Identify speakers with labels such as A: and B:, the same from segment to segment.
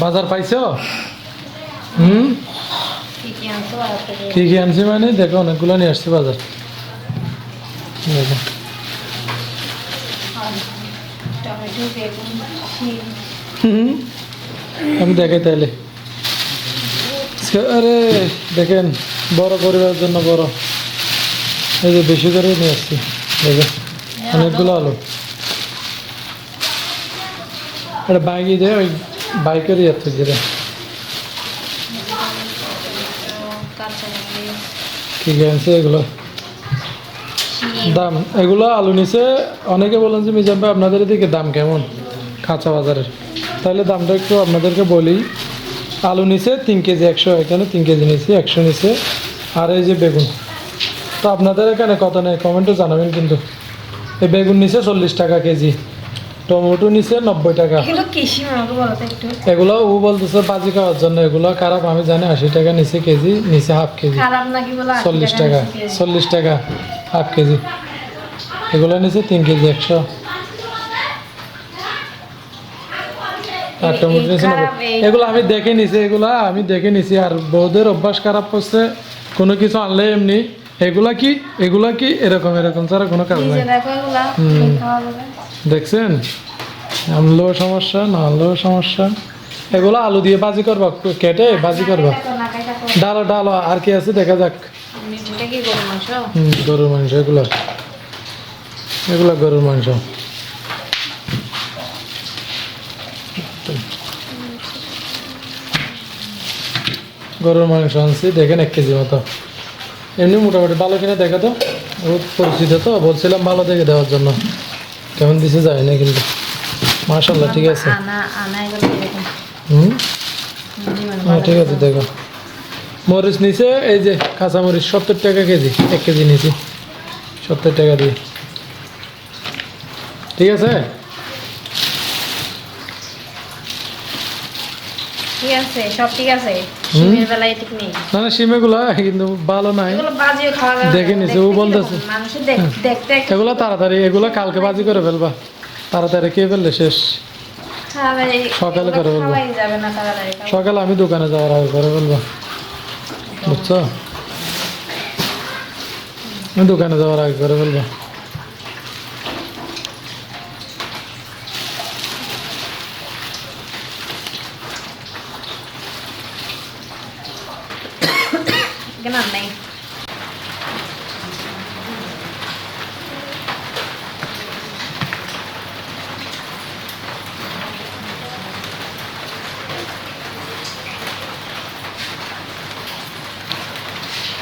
A: বাজার পাইছো? হুম?
B: কি কি আনছো
A: মানে? দেখো, অনেকগুলো নিয়ে আসছি বাজার। দেখো আমি দেখাই তাহলে। আরে, দেখেন, বড় পরিবারের জন্য বড়। এই যে বেশি করে নিয়ে আসছি। দেখো অনেকগুলো আলু। এটা বাইকে দেয় ওই বাইকের ইয়ে থেকে কি কি এগুলো? দাম, এগুলো আলু নিচে অনেকে বলেন যে ভাই, আপনাদের এদিকে দাম কেমন? কাঁচা বাজারের। তাহলে দামটা একটু আপনাদেরকে বলি। আলু নিচে তিন কেজি একশো, এখানে তিন কেজি নিচে একশো নিচে আর এই যে বেগুন। তো আপনাদের এখানে কত নেই, কমেন্টে জানাবেন কিন্তু। এই বেগুন নিচে চল্লিশ টাকা কেজি। টমেটো নিচে নব্বই টাকা।
B: এগুলো
A: ও বলতেছে বাজি খাওয়ার জন্য। এগুলো খারাপ আমি জানি আশি টাকা নিচে কেজি নিচে হাফ কেজি। চল্লিশ টাকা চল্লিশ টাকা হাফ কেজি। এগুলো নিচে তিন কেজি একশো। আর টমেটো নিচে এগুলো আমি দেখে নিছি এগুলা আমি দেখে নিছি। আর বৌদের অভ্যাস খারাপ করছে কোনো কিছু আনলে এমনি। এগুলা কি? এগুলা কি? এরকম এরকম ছাড়া কোনো কাজ নাই। দেখছেন? আনলেও সমস্যা না আনলেও সমস্যা। এগুলো আলু দিয়ে ভাজি করবা কেটে ভাজি করবা? ডালো ডালো আর কি আছে? দেখা যাক। গরুর মাংস এগুলো। এগুলো গরুর মাংস। গরুর মাংস আনছি দেখেন এক কেজি মতো। এমনি মোটামুটি ভালো কিনে দেখো তো পরিচিত তো বলছিলাম ভালো দেখে দেওয়ার জন্য। কেমন দিছে যায় না কিন্তু। মাশাল্লাহ ঠিক আছে। হুম? হ্যাঁ ঠিক আছে দেখো। মরিচ নিচে এই যে কাঁচা মরিচ সত্তর টাকা কেজি এক কেজি নিচে সত্তর টাকা দিয়ে। ঠিক আছে?
B: ঠিক আছে সব ঠিক আছে। শিমের বেলায় ঠিক নেই।
A: না না সিমেগুলো কিন্তু ভালো নাই।
B: এগুলো বাজিও খাওয়া যাবে
A: দেখে নিছে, ও বলতেছে।
B: দেখতে
A: এগুলো তাড়াতাড়ি এগুলো কালকে বাজি করে ফেলবা। তাড়াতাড়ি খেয়ে ফেললে শেষ।
B: এই-
A: সকালে করে
B: খাওয়া।
A: সকালে আমি দোকানে যাওয়ার আগে করে ফেলবা। বুঝছ? আমি দোকানে যাওয়ার আগে করে ফেলবা।
B: নাই।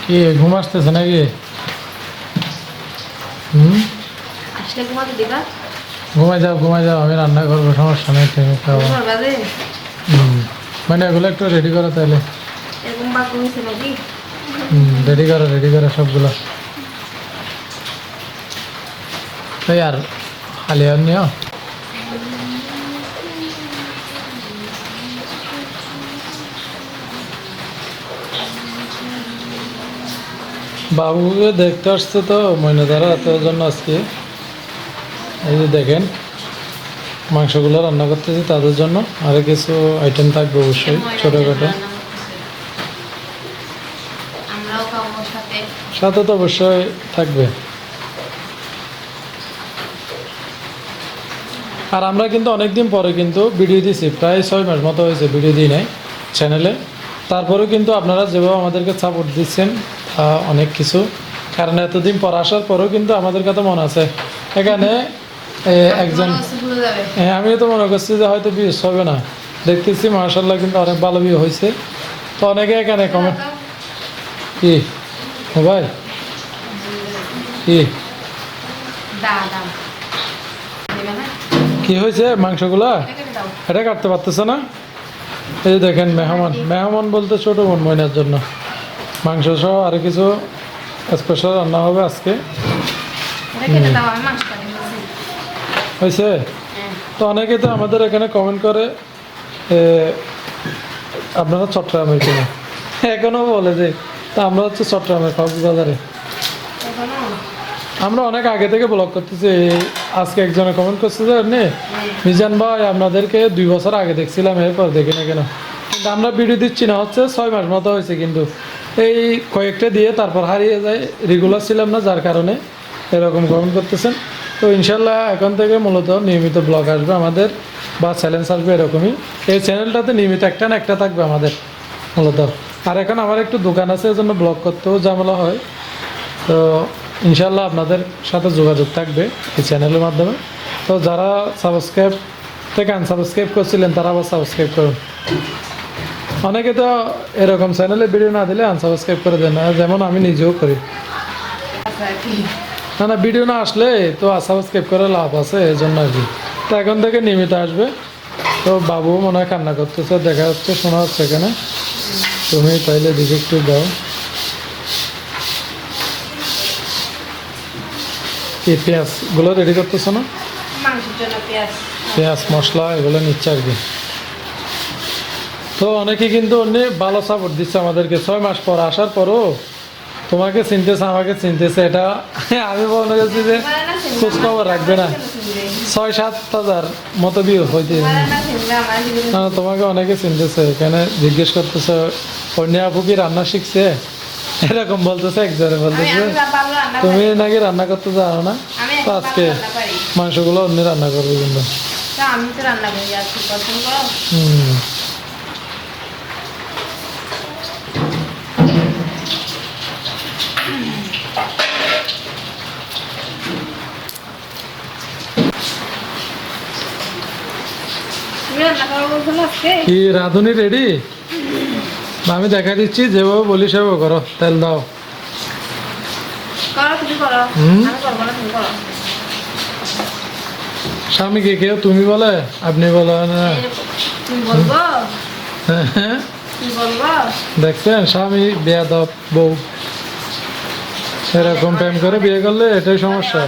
A: কি ঘুম আসতেছে নাকি? হুম?
B: আসলে ঘুমাতে দিবা?
A: ঘুমাই যাও ঘুমাই যাও আমি রান্না করব সমস্যা নেই তুমি খাব মানে এগুলো একটু রেডি করো তাহলে।
B: এরকম বা ঘুমিয়েছে নাকি?
A: রেডি করো রেডি করো সবগুলো। আর খালি আর নিও বাবুকে দেখতে আসছে তো ময়নাদারা তোর জন্য আজকে। এই যে দেখেন, মাংসগুলো রান্না করতেছি তাদের জন্য। আর কিছু আইটেম থাকবে অবশ্যই, ছোটোখাটো
B: আমরাও খাব সাথে
A: তো অবশ্যই থাকবে। আর আমরা কিন্তু অনেকদিন পরে কিন্তু ভিডিও দিয়েছি প্রায় ছয় মাস মতো হয়েছে ভিডিও দিই নাই চ্যানেলে তারপরেও কিন্তু আপনারা যেভাবে আমাদেরকে সাপোর্ট দিচ্ছেন তা অনেক কিছু। কারণ এতদিন পর আসার পরেও কিন্তু আমাদের কথা মনে আছে। এখানে একজন হ্যাঁ আমিও তো মনে করছি যে হয়তো বিয়ে হবে না। দেখতেছি মার্শাল্লাহ কিন্তু অনেক ভালো বিয়ে হয়েছে। তো অনেকে এখানে কমেন্ট কি? কি?
B: দাও দেবে না
A: কি হয়েছে মাংসগুলা?
B: এটা
A: কাটতে পারতেছে না? এই দেখেন মেহমান। মেহমান বলতে ছোট বোন ময়নার জন্য। মাংস সহ আর কিছু স্পেশাল রান্না হবে আজকে। হয়েছে?
B: হ্যাঁ।
A: তো অনেকে তো আমাদের এখানে কমেন্ট করে আপনারা চট্টগ্রামের কিনা। এখনও বলে যে তা আমরা হচ্ছে চট্টগ্রামের কক্সবাজারে। আমরা অনেক আগে থেকে ব্লগ করতেছি আজকে একজনে কমেন্ট করছে যে মিজান ভাই, আপনাদেরকে দুই বছর আগে দেখছিলাম, এরপর দেখি না কেন? কিন্তু আমরা ভিডিও দিচ্ছি না, হচ্ছে ছয় মাস মতো হয়েছে কিন্তু। এই কয়েকটা দিয়ে তারপর হারিয়ে যায় রেগুলার ছিলাম না, যার কারণে এরকম কমেন্ট করতেছেন। তো ইনশাল্লাহ এখন থেকে মূলত নিয়মিত ব্লগ আসবে আমাদের, বা চ্যালেঞ্জ আসবে এরকমই। এই চ্যানেলটাতে নিয়মিত একটা না একটা থাকবে আমাদের, মূলত। আর এখন আমার একটু দোকান আছে, এজন্য ব্লগ করতেও ঝামেলা হয়। তো ইনশাল্লাহ আপনাদের সাথে যোগাযোগ থাকবে এই চ্যানেলের মাধ্যমে। তো যারা সাবস্ক্রাইব থেকে আনসাবস্ক্রাইব করছিলেন, তারা আবার সাবস্ক্রাইব করুন। অনেকে তো এরকম চ্যানেলে ভিডিও না দিলে আনসাবস্ক্রাইব করে দেন না, যেমন আমি নিজেও করি। না না ভিডিও না আসলে তো সাবস্ক্রাইব করে লাভ আছে এই জন্য আর কি। তো এখন থেকে নিয়মিত আসবে। তো বাবু মনে হয় কান্না করতেছে, দেখা যাচ্ছে, শোনা হচ্ছে এখানে। তুমি তাইলে দিকে একটু দাও কি পেঁয়াজগুলো রেডি করতেছো না?
B: পেঁয়াজ।
A: পেঁয়াজ মশলা এগুলো নিচ্ছে আর কি। তো অনেকে কিন্তু অন্য ভালো সাপোর্ট দিচ্ছে আমাদেরকে। ছয় মাস পর আসার পরও তোমাকে চিনতেছে আমাকে চিনতেছে। এটা আমি মনে করছি যে খোঁজ খবর রাখবে না। ছয় সাত হাজার মতো বিয়ে হইতে।
B: না
A: তোমাকে অনেকে চিনতেছে। এখানে জিজ্ঞেস করতেছে অন্য আপু কি রান্না শিখছে? এরকম বলতেছে একজনে বলতেছে তুমি নাকি রান্না করতে জানো না? তো আজকে। মাংসগুলো অন্য রান্না করবে কিন্তু।
B: আমি তো রান্না করি আর পছন্দ করো?
A: হুম
B: তুমি রান্না করো বলছো না আজকে
A: কি রাঁধুনি রেডি? আমি দেখা দিচ্ছি যেভাবে বলি সেভাবে করো তেল দাও।
B: তুমি
A: স্বামীকে কেউ তুমি বলে আপনি বলে না। হ্যাঁ
B: বলব?
A: দেখছেন স্বামী বিয়া দাও বউ। এরকম প্রেম করে বিয়ে করলে এটাই সমস্যা।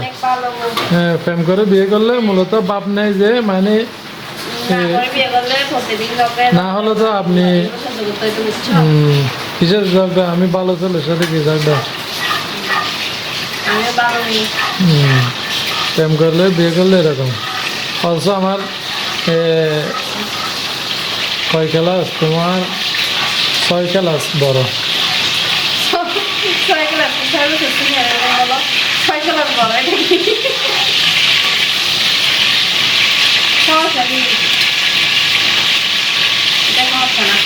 A: হ্যাঁ প্রেম করে বিয়ে করলে মূলত বাপ নেই যে মানে
B: না
A: হলে তো আপনি কিসের ঝগড়া আমি ভালো ছেলের সাথে কি ঝগড়া প্রেম করলে বিয়ে করলে এরকম। অথচ আমার কয় ক্লাস? তোমার ছয় ক্লাস বড়।
B: ছয় ক্লাস ছয় বছর তুমি এরকম বলো ছয় ক্লাস বলো এটা কি সমস্যা কি এটা সমস্যা না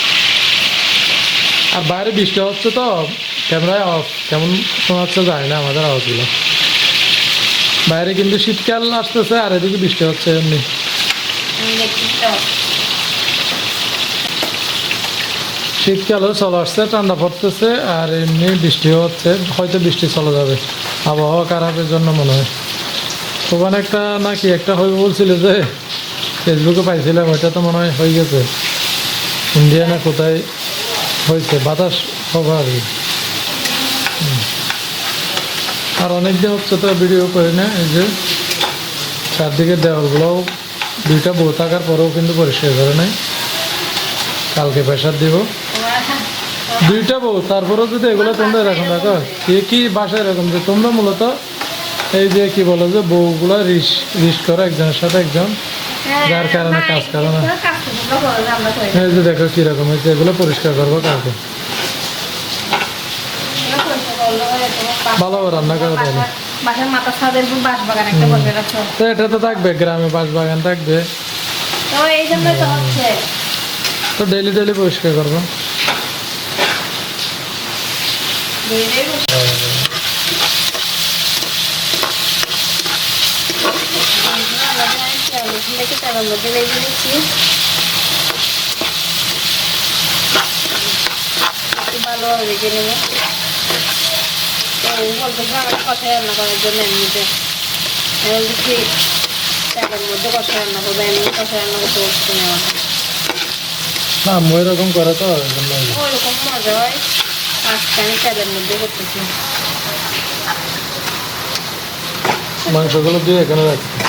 A: আর বাইরে বৃষ্টি হচ্ছে তো ক্যামেরায় অফ কেমন শোনাচ্ছে যায় না আমাদের আওয়াজগুলো। বাইরে কিন্তু শীতকাল আসতেছে আর এদিকে বৃষ্টি হচ্ছে এমনি। শীতকালও চলে আসছে ঠান্ডা পড়তেছে আর এমনি বৃষ্টিও হচ্ছে হয়তো বৃষ্টি চলে যাবে। আবহাওয়া খারাপের জন্য মনে হয়। ওখানে একটা নাকি একটা হয়ে বলছিল যে ফেসবুকে পাইছিলাম ওইটা তো মনে হয় হয়ে গেছে। ইন্ডিয়া না কোথায় হয়েছে, বাতাস হবে আর অনেক দিন হচ্ছে তো ভিডিও করি না, এই যে চারদিকে দেওয়ালগুলোও দুইটা বউ থাকার পরেও কিন্তু পরিষ্কার করে নাই। কালকে প্রেশার দিব। দুইটা বউ, তারপরেও যদি এগুলো তোমরা এরকম দেখো কি বাসায় এরকম যে তোমরা মূলত এই যে কি বলো যে বউগুলো রিস রিস করো একজনের সাথে একজন যার কারণে কাজ করো না।
B: হ্যাঁ, কাজ করো না।
A: এই যে দেখো কীরকম হয়েছে এগুলো পরিষ্কার করব
B: বাসা-
A: ভালো রান্না করো তাহলে। তো এটা তো থাকবে গ্রামে বাস বাগান থাকবে।
B: তো
A: ডেলি ডেলি পরিষ্কার করব।
B: দেখি তেলের মধ্যে দিচ্ছি একটু ভালোভাবে ভেজে নেব। তো আমার রান্না করার জন্য এমনিতে মধ্যে রান্না করব এমনি রান্না করতে বসতে
A: না মই এরকম করে তো।
B: ওরকম মজা হয়। আজকে আমি তেলের মধ্যে করতেছি।
A: মাংসগুলো দিয়ে এখানে রাখছি।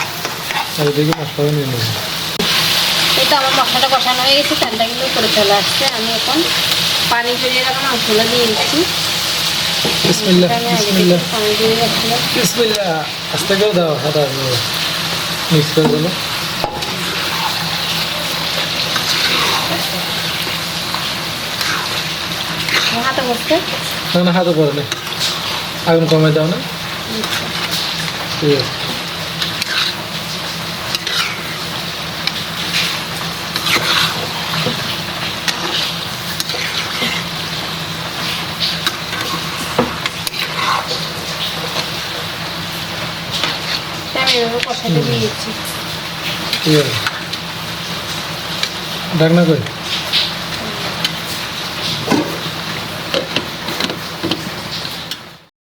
A: আর এদিকে নিয়ে নেব?
B: আমার মশলাটা কষানো হয়ে গেছে তেলটা কিন্তু উপরে চলে আসছে। আমি এখন পানি জড়িয়ে রাখা মাংসগুলো দিয়ে দিচ্ছি।
A: বিসমিল্লাহ
B: আমি আগে থেকে
A: বিসমিল্লাহ।
B: পানি জড়িয়ে রাখছিলাম
A: বিসমিল্লাহ আস্তে করে দাও হাতা মিক্স করে। দেবো।
B: হাতে বসতে
A: না না হাতে পরে আগুন কমে দাও না। ঠিক আছে
B: আমি এভাবে কষাতে দিয়ে দিচ্ছি।
A: ঠিক আছে। ডাকনা কই?